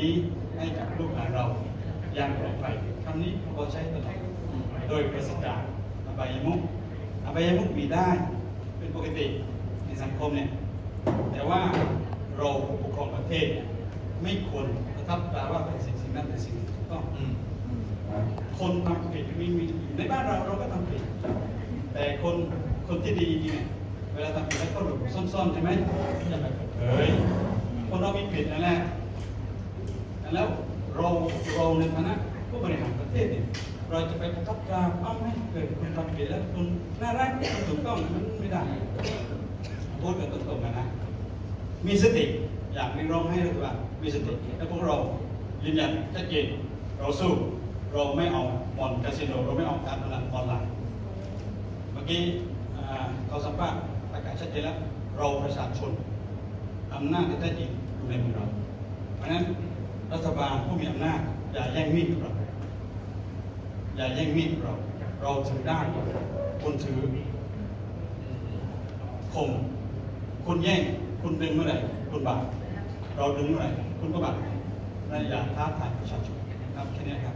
นี้ให้กับลูกหลานเราอย่างปลอดภัยคำนี้เราใช้ตลอดโดยประสิทธิ์จากอบายมุกอบายมุกมีได้เป็นปกติในสังคมเนี่ยแต่ว่าเราผู้ปกครองประเทศเนี่ยไม่ควรประทับตราว่าเป็นสิ่งสิ่งนั้นเป็นสิ่งที่ถูกต้องคนทำผิดมีมีในบ้านเราเราก็ทำผิดแต่คนคนที่ดีเนี่ยเวลาทำผิดแล้วก็หลบซ่อนๆใช่ไหมจะแบบเฮ้ยคนเรามีผิดนั่นแหละ แล้วเราเราในฐานะผู้บริหารประเทศเนี่ยเราจะไปประทับตราเอ้าให้เกิดคนทำผิดแล้วคนน่ารักคนถูกต้องมันไม่ได้พูดกันตรงๆนะนะมีสติอย่างนี้ร้องให้รัฐบาลมีสติและพวกเรายืนยันชัดเจนเราสู้เราไม่เอาบ่อนคาสิโนเราไม่เอาการพนันออนไลน์เมื่อกี้เขาสัมภาษณ์ประกาศชัดเจนแล้วเราประชาชนอำนาจที่แท้จริงอยู่ในมือเรา เพราะฉะนั้น รัฐบาลผู้มีอำนาจอย่าแย่งมีดเราอย่าแย่งมีดเรา เราถือได้คุณถือคมคุณแย่งคุณดึงเมื่อไหร่คุณบาดเราดึงเมื่อไหร่คุณก็บาดนั่นอย่าท้าทายประชาชนครับแค่นี้ครับ